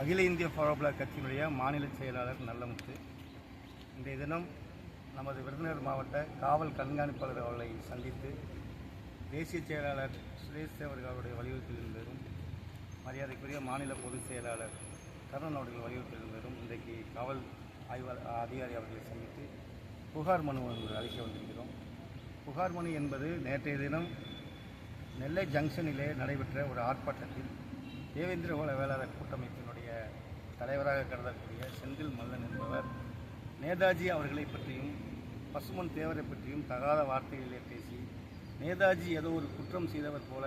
அகில இந்திய ஃபார்வர்ட் கட்சியினுடைய மாநில செயலாளர் நல்லமுத்து. இன்றைய தினம் நமது விருதுநகர் மாவட்ட காவல் கண்காணிப்பாளர் அவர்களை சந்தித்து தேசிய செயலாளர் சுரேஷ் அவர்களுடைய வலியுறுத்தலின் பேரும் மரியாதைக்குரிய மாநில பொதுச் செயலாளர் கருணன் அவர்கள் வலியுறுத்தலின் பேரும் இன்றைக்கு காவல் ஆய்வாளர் அதிகாரி அவர்களை சந்தித்து புகார் மனு ஒன்று அளிக்க வந்திருக்கிறோம். புகார் மனு என்பது நேற்றைய தினம் நெல்லை ஜங்ஷனிலே நடைபெற்ற ஒரு ஆர்ப்பாட்டத்தில் தேவேந்திர குல வேளாளர் கூட்டமைப்பினுடைய தலைவராக கருதக்கூடிய செந்தில் மல்லன் என்பவர் நேதாஜி அவர்களை பற்றியும் பசுமன் தேவரை பற்றியும் தகாத வார்த்தைகளிலே பேசி நேதாஜி ஏதோ ஒரு குற்றம் செய்தவர் போல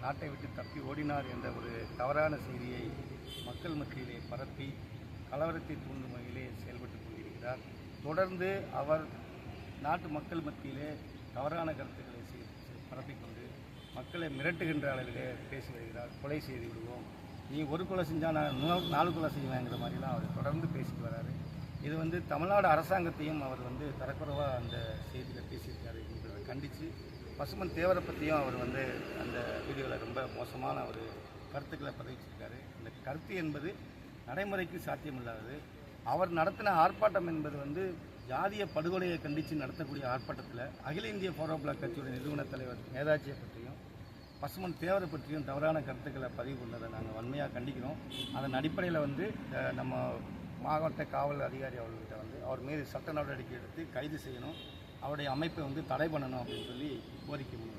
நாட்டை விட்டு தப்பி ஓடினார் என்ற ஒரு தவறான செய்தியை மக்கள் மத்தியிலே பரப்பி கலவரத்தை தூண்டும் வகையிலே செயல்பட்டு கொண்டிருக்கிறார். தொடர்ந்து அவர் நாட்டு மக்கள் மத்தியிலே தவறான கருத்துக்களை பரப்பிக்கொண்டு மக்களை மிரட்டுகின்ற அளவிலே பேசி வருகிறார். கொலை செய்து விடுவோம். நீ ஒரு கொலை செஞ்சால் நான் நாலு கொலை செய்வேங்கிற மாதிரிலாம் அவர் தொடர்ந்து பேசிட்டு வராரு. இது வந்து தமிழ்நாடு அரசாங்கத்தையும் அவர் வந்து தரக்குறைவாக அந்த செய்தியில் பேசியிருக்காரு என்பதை கண்டித்து பசுமன் தேவரை பற்றியும் அவர் வந்து அந்த வீடியோவில் ரொம்ப மோசமான ஒரு கருத்துக்களை பதிவிச்சிருக்காரு. இந்த கருத்து என்பது நடைமுறைக்கு சாத்தியமில்லாதது. அவர் நடத்தின ஆர்ப்பாட்டம் என்பது வந்து ஜாதிய படுகொலையை கண்டித்து நடத்தக்கூடிய ஆர்ப்பாட்டத்தில் அகில இந்திய ஃபார்வர்ட் பிளாக் கட்சியுடைய நிறுவன தலைவர் நேதாஜியை பற்றியும் பசுமன் தேவரை பற்றியும் தவறான கருத்துக்களை பதிவு பண்ணதை நாங்கள் வன்மையாக கண்டிக்கிறோம். அதன் அடிப்படையில் வந்து நம்ம மாவட்ட காவல் அதிகாரி அவர்கிட்ட வந்து அவர் மீது சட்ட நடவடிக்கை எடுத்து கைது செய்யணும். அவருடைய அமைப்பை வந்து தடை பண்ணணும் அப்படின்னு சொல்லி கோரிக்கை முன்